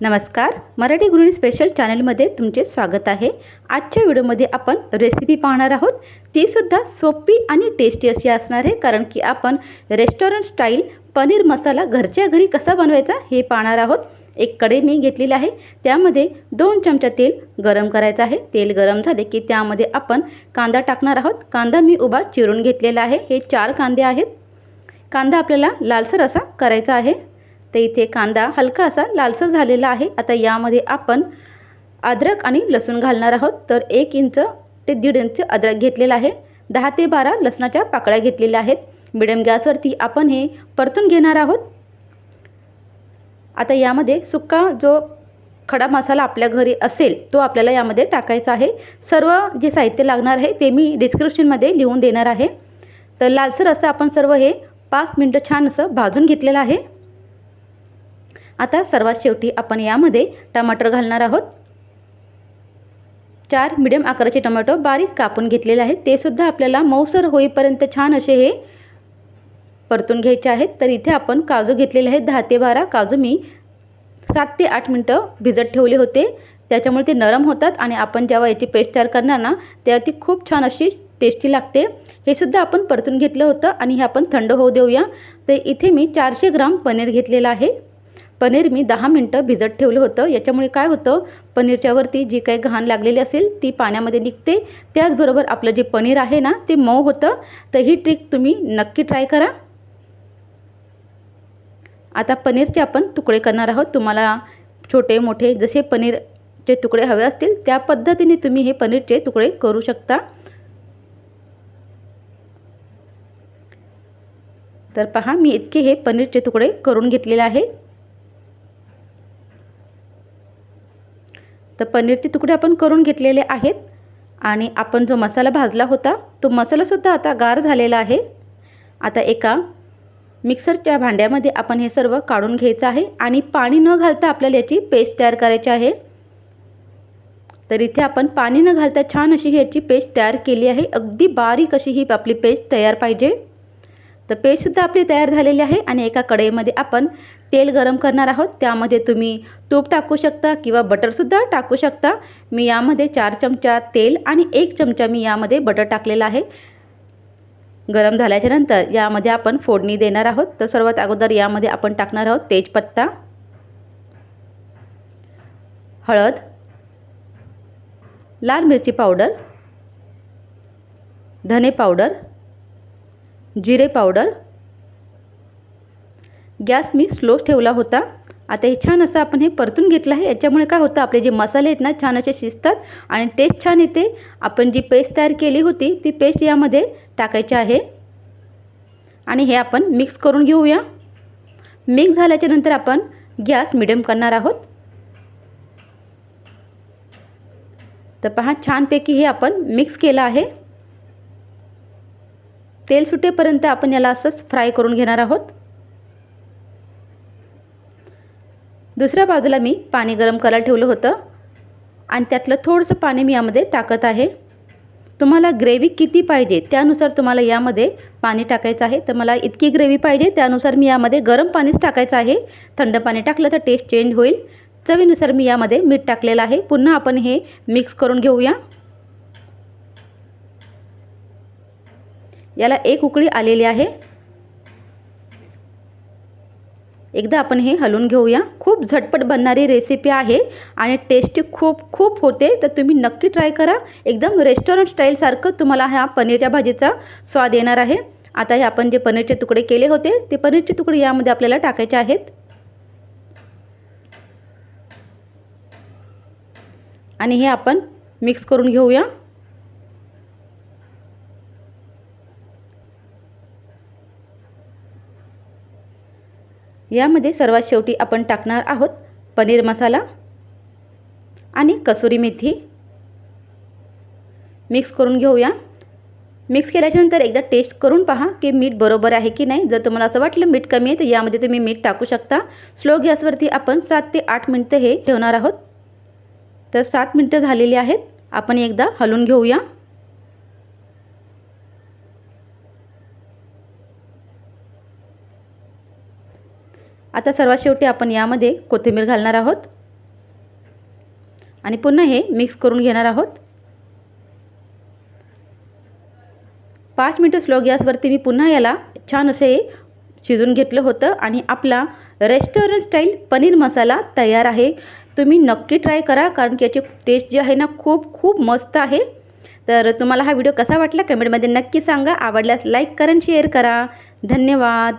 नमस्कार. मराठी गृहिणी स्पेशल चॅनलमध्ये तुमचे स्वागत आहे. आजच्या व्हिडिओमध्ये आपण रेसिपी पाहणार आहोत. तीसुद्धा सोपी आणि टेस्टी अशी असणार आहे कारण की आपण रेस्टॉरंट स्टाईल पनीर मसाला घरच्या घरी कसा बनवायचा हे पाहणार आहोत. एक कढई मी घेतलेली आहे. त्यामध्ये दोन चमचा तेल गरम करायचं आहे. तेल गरम झाले की त्यामध्ये आपण कांदा टाकणार आहोत. कांदा मी उभा चिरून घेतलेला आहे. हे चार कांदे आहेत. कांदा आपल्याला लालसर असा करायचा आहे. तर इथे कांदा हलका असा लालसर झालेला आहे. आता यामध्ये आपण अद्रक आणि लसूण घालणार आहोत. तर एक इंच ते दीड इंच अद्रक घेतलेला आहे. दहा ते बारा लसणाच्या पाकळ्या घेतलेल्या आहेत. मिडियम गॅसवरती आपण हे परतून घेणार आहोत. आता यामध्ये सुक्का जो खडा मसाला आपल्या घरी असेल तो आपल्याला यामध्ये टाकायचा आहे. सर्व जे साहित्य लागणार आहे ते मी डिस्क्रिप्शनमध्ये लिहून देणार आहे. तर लालसर असं आपण सर्व हे पाच मिनटं छान असं भाजून घेतलेलं आहे. आता सर्वात शेवटी आपण यामध्ये टमाटर घालणार आहोत. चार मिडियम आकाराचे टोमॅटो बारीक कापून घेतलेले आहेत. ते सुद्धा आपल्याला मऊसर होईपर्यंत छान असे हे परतून घ्यायचे आहेत. तर इथे आपण काजू घेतलेले आहेत. दहा ते बारा काजू मी सात ते आठ मिनटं भिजत ठेवले होते. त्याच्यामुळे ते नरम होतात आणि आपण जेव्हा याची पेस्ट तयार करणार ना तेव्हा ती खूप छान अशी टेस्टी लागते. हे सुद्धा आपण परतून घेतलं होतं आणि हे आपण थंड होऊ देऊया. तर इथे मी चारशे ग्राम पनीर घेतलेलं आहे. पनीर मी दहा मिनटं भिजत ठेवलं होतं. याच्यामुळे काय होतं पनीरच्यावरती जी काही घाण लागलेली असेल ती पाण्यामध्ये निघते. त्याचबरोबर आपलं जे पनीर आहे ना ते मऊ होतं. तर ही ट्रिक तुम्ही नक्की ट्राय करा. आता पनीरचे आपण तुकडे करणार आहोत. तुम्हाला छोटे मोठे जसे पनीरचे तुकडे हवे असतील त्या पद्धतीने तुम्ही हे पनीरचे तुकडे करू शकता. तर पहा मी इतके हे पनीरचे तुकडे करून घेतलेले आहे. तर पनीरचे तुकडे आपण करून घेतलेले आहेत. आणि आपण जो मसाला भाजला होता तो मसालासुद्धा आता गार झालेला आहे. आता एका मिक्सरच्या भांड्यामध्ये आपण हे सर्व काढून घ्यायचं आहे आणि पाणी न घालता आपल्याला याची पेस्ट तयार करायची आहे. तर इथे आपण पाणी न घालता छान अशी ह्याची पेस्ट तयार केली आहे. अगदी बारीक अशी ही आपली पेस्ट तयार पाहिजे. तर पेस्टसुद्धा आपली तयार झालेली आहे आणि एका कढईमध्ये आपण तेल गरम करणार आहोत. त्यामध्ये तुम्ही तूप टाकू शकता किंवा बटरसुद्धा टाकू शकता. मी यामध्ये चार चमचा तेल आणि एक चमचा मी यामध्ये बटर टाकलेला आहे. गरम झाल्याच्यानंतर यामध्ये आपण फोडणी देणार आहोत. तर सर्वात अगोदर यामध्ये आपण टाकणार आहोत तेजपत्ता हळद लाल मिरची पावडर धने पावडर जिरे पावडर. गॅस मी स्लो ठेवला होता. आता हे छान असं आपण हे परतून घेतलं आहे. याच्यामुळे काय होतं आपले जे मसाले आहेत ना छान असे शिजतात आणि टेस्ट छान येते. आपण जी पेस्ट तयार केली होती ती पेस्ट यामध्ये टाकायची आहे. आणि हे आपण मिक्स करून घेऊया. मिक्स झाल्याच्यानंतर आपण गॅस मिडियम करणार आहोत. तर पहा छानपैकी हे आपण मिक्स केलं आहे. तेल सुटेपर्यंत आपण याला असंच फ्राय करून घेणार आहोत. दुसऱ्या बाजूला मी पाणी गरम करायला ठेवलं होतं. आणि त्यातलं थोडंसं पाणी मी यामध्ये टाकत आहे. तुम्हाला ग्रेव्ही किती पाहिजे त्यानुसार तुम्हाला यामध्ये पाणी टाकायचं आहे. तर मला इतकी ग्रेव्ही पाहिजे त्यानुसार मी यामध्ये गरम पाणीच टाकायचं आहे. थंड पाणी टाकलं तर टेस्ट चेंज होईल. चवीनुसार मी यामध्ये मीठ टाकलेलं आहे. पुन्हा आपण हे मिक्स करून घेऊया. याला एक उकळी आलेली आहे. एकदा आपण हे हलवून घेऊया. खूप झटपट बनणारी रेसिपी आहे आणि टेस्टी खूप खूप होते. तर तुम्ही नक्की ट्राय करा. एकदम रेस्टॉरंट स्टाईलसारखं तुम्हाला ह्या पनीरच्या भाजीचा स्वाद येणार आहे. आता हे आपण जे पनीरचे तुकडे केले होते ते पनीरचे तुकडे यामध्ये आपल्याला टाकायचे आहेत. आणि हे आपण मिक्स करून घेऊया. यामध्ये सर्वात शेवटी आपण टाकणार आहोत पनीर मसाला आणि कसुरी मेथी. मिक्स करून घेऊया. मिक्स केल्याच्यानंतर एकदा टेस्ट करून पहा की मीठ बरोबर आहे की नाही. जर तुम्हाला असं वाटलं मीठ कमी आहे तर यामध्ये तुम्ही मीठ टाकू शकता. स्लो गॅसवरती आपण सात ते आठ मिनटं हे ठेवणार आहोत. तर सात मिनटं झालेली आहेत. आपण एकदा हलवून घेऊया. आता सर्वात शेवटी आपण यामध्ये कोथिंबीर घालणार आहोत. आणि पुन्हा हे मिक्स करून घेणार आहोत. पाच मिनटं स्लो गॅसवरती मी पुन्हा याला छान असे शिजून घेतलं होतं आणि आपला रेस्टॉरंट स्टाईल पनीर मसाला तयार आहे. तुम्ही नक्की ट्राय करा कारण की याची टेस्ट जी आहे ना खूप खूप मस्त आहे. तर तुम्हाला हा व्हिडिओ कसा वाटला कमेंटमध्ये नक्की सांगा. आवडल्यास लाईक करा शेअर करा. धन्यवाद.